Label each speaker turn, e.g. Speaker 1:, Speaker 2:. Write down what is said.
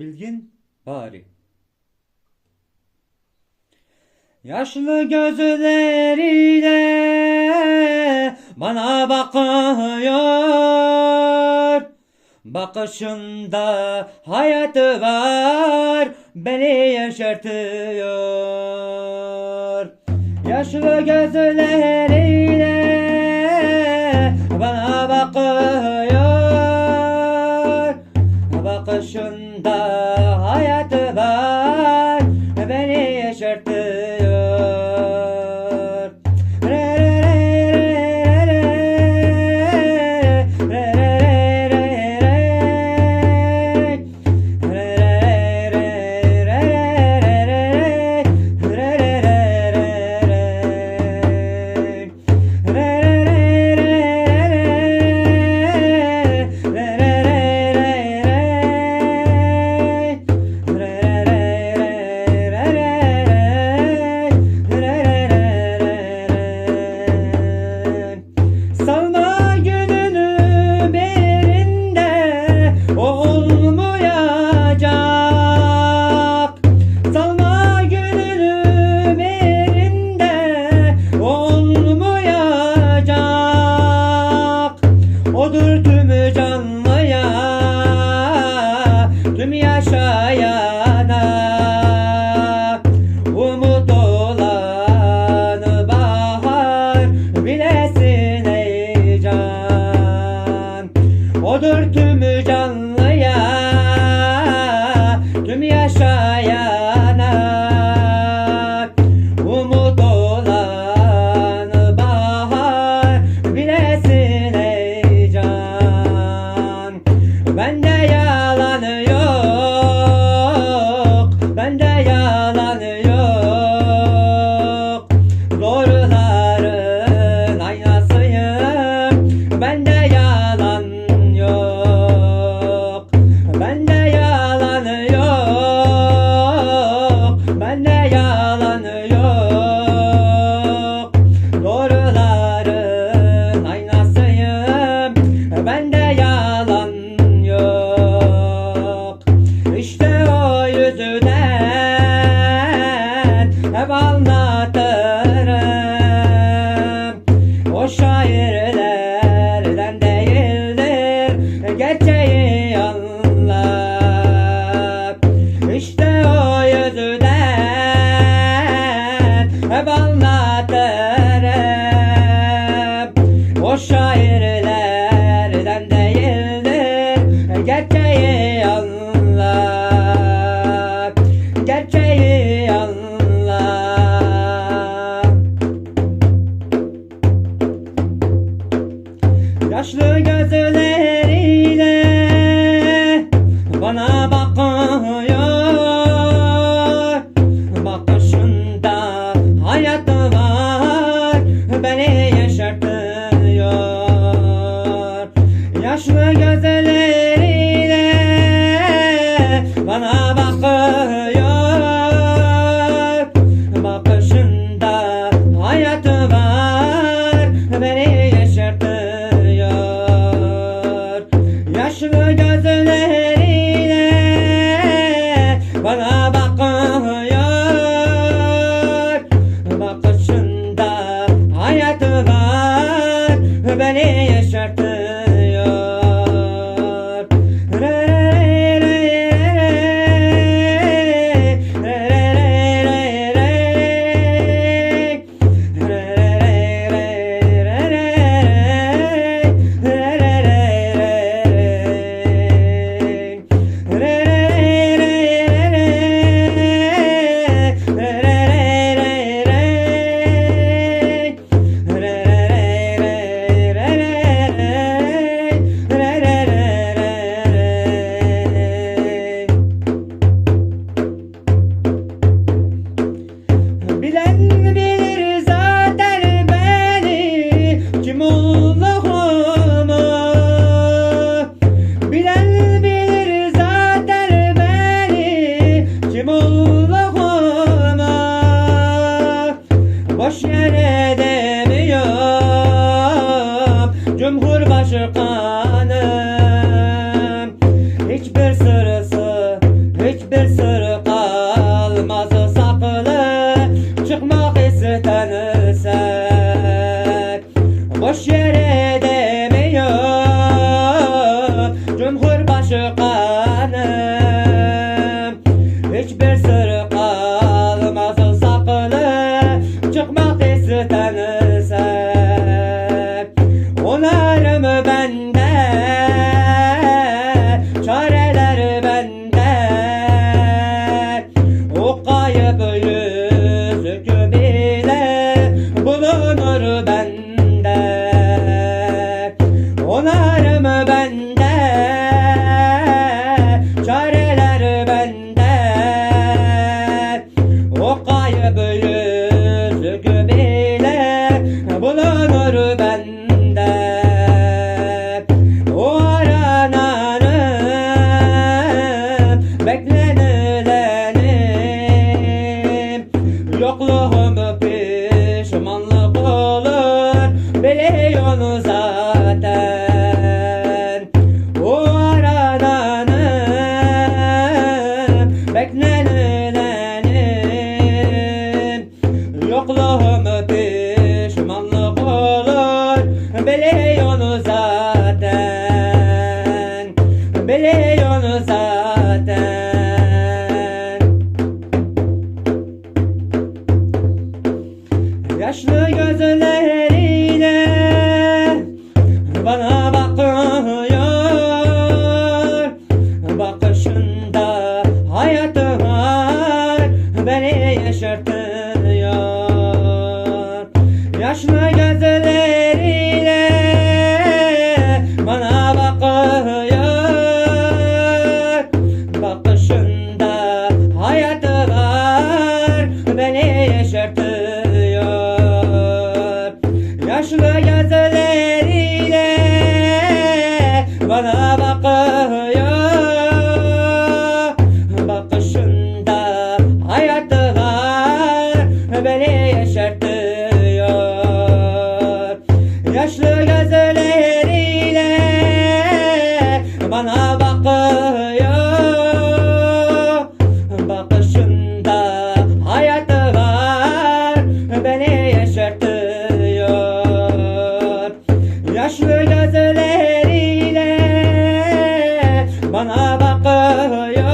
Speaker 1: bilgin bari. Yaşlı gözleriyle bana bakıyor. Bakışında hayatı var, beni yaşartıyor. Yaşlı gözleriyle bana bakıyor. Bakışında حياتنا together Hoje era veré. Bana